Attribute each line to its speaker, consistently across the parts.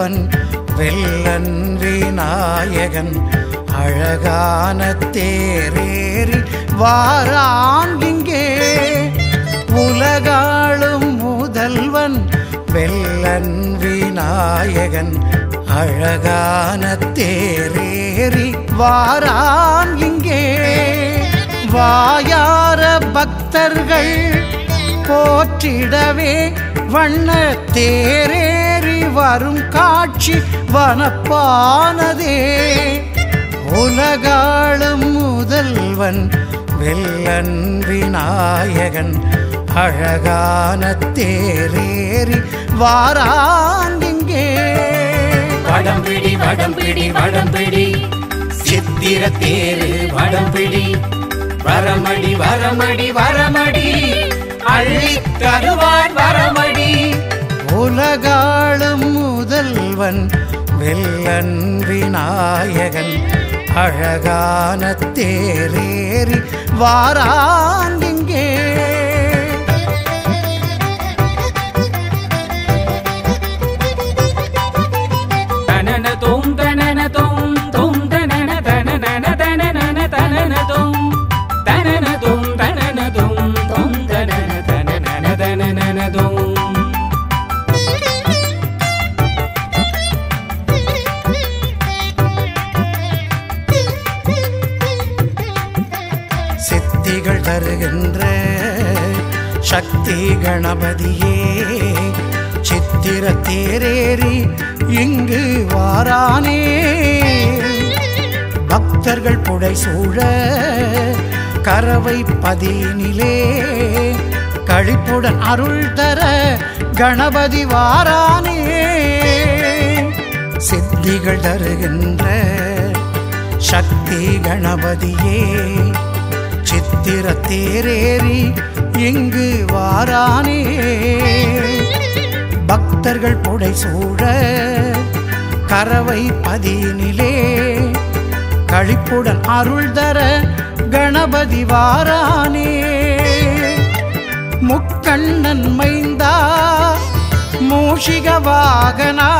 Speaker 1: வெல்லன் விநாயகன் அழகான தேரேறி வாரான் இங்கே. உலகாளும் முதல்வன் வெள்ளன் விநாயகன் அழகான தேரேறி வாரான் இங்கே. வாயார பக்தர்கள் போற்றிடவே வண்ண தேரே. வரும் காட்சி வனப்பானதே. உலகாளும் முதல்வன் வெல்லன் விநாயகன் அழகான தேரேறி வாரான் இங்கே
Speaker 2: வடம்பிடி வடம்பிடி வடம்பிடி. சித்திர தேரு வடம்பிடி. வரமடி வரமடி வரமடி. அள்ளி தருவான் வரமடி.
Speaker 1: உலகாளும் முதல்வன் வெல்லன் விநாயகன் அழகான தேரேறி வாரான் இங்கே சக்திகள் தருகின்ற சக்தி கணபதியே சித்திர தேரேறி இங்கு வாரானே. பக்தர்கள் புடை சூழ கரவை பதினிலே கழிப்புடன் அருள் தர கணபதி வாரானே. சித்திகள் தருகின்ற சக்தி கணபதியே சித்திர தேரேறி இங்கு வாரானே. பக்தர்கள் புடை சூழ கரவை பதினிலே. கழிப்புடன் அருள் தர கணபதி வாரானே. முக்கண்ணன் மைந்தா மூஷிக வாகனா.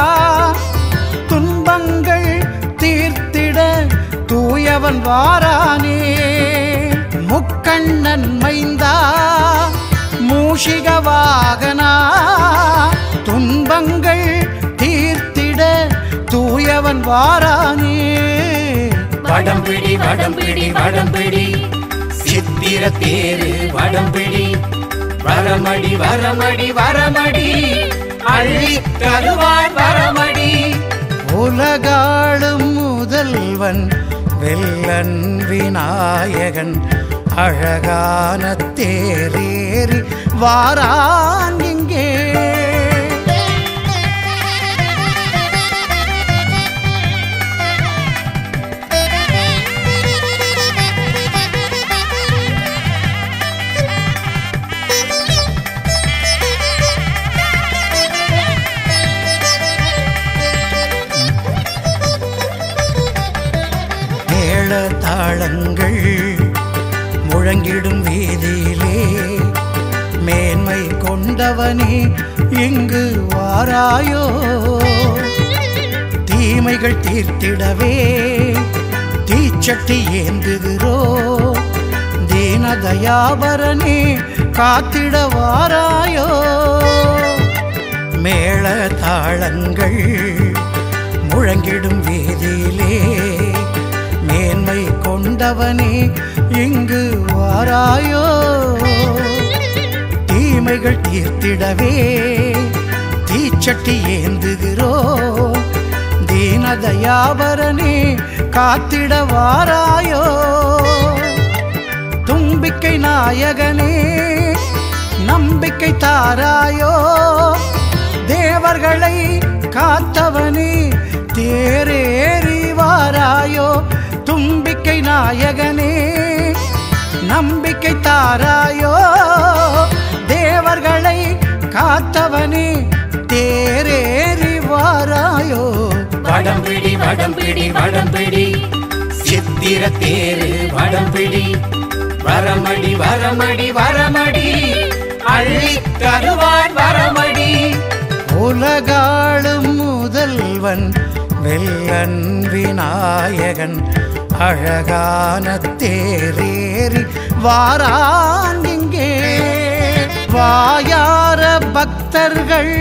Speaker 1: துன்பங்கள் தீர்த்திட தூயவன் வாரானே. தூயவன் வாரானே
Speaker 2: வடம்பிடி வடம்பிடி வடம்பிடி. சித்திர தேரு வடம்பிடி. வரமடி வரமடி வரமடி. அள்ளி தருவான் வரமடி.
Speaker 1: உலகாளும் முதல்வன் வெல்லன் விநாயகன் அழகான தேரேறி வாரான் இங்கே. தாளங்கள் முழங்கிடும் வீதியிலே மேன்மை கொண்டவனே இங்கு வாராயோ. தீமைகள் தீர்த்திடவே தீச்சட்டி ஏந்துகிறோ. தீனதயாபரனே காத்திட வாராயோ. மேள தாளங்கள் முழங்கிடும் வீதியிலே கொண்டவனே இங்கு வாராயோ. தீமைகள் தீர்த்திடவே தீச்சட்டி ஏந்துகிறோ. தீனதயாபரனே காத்திட வாராயோ. தும்பிக்கை நாயகனே நம்பிக்கை தாராயோ. தேவர்களை காத்தவனே தேரேறி வாராயோ. நாயகனே நம்பிக்கை தாராயோ தேவர்களை காத்தவனே தேரேறி வாராயோ.
Speaker 2: வடம்பிடி வடம்பிடி வடம்பிடி. சித்திர தேரு வடம்பிடி. வரமடி வரமடி வரமடி. அள்ளி தருவான் வரமடி.
Speaker 1: உலகாளும் முதல்வன் வெல்லன் விநாயகன். அழகான தேரேறி வாரான் இங்கே. வாயார பக்தர்கள்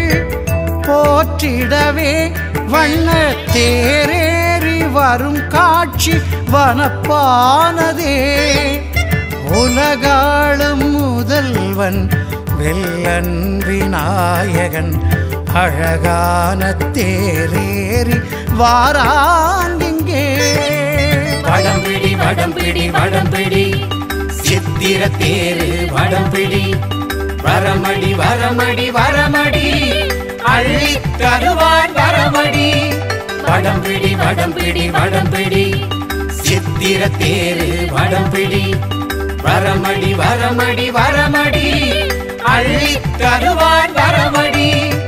Speaker 1: போற்றிடவே வண்ண தேரேறி வரும் காட்சி வனப்பானதே. உலகாளும் முதல்வன் வெல்லன் விநாயகன் அழகான தேரேறி வாரான் இங்கே.
Speaker 2: வடம்பிடி வடம்பிடி வடம்பிடி. சித்திர தேரு வடம்பிடி. வரமடி வரமடி வரமடி. அள்ளி தருவான் வரமடி. வடம்பிடி வடம்பிடி வடம்பிடி. சித்திர தேரு வடம்பிடி. வரமடி வரமடி வரமடி. அள்ளி தருவான் வரமடி.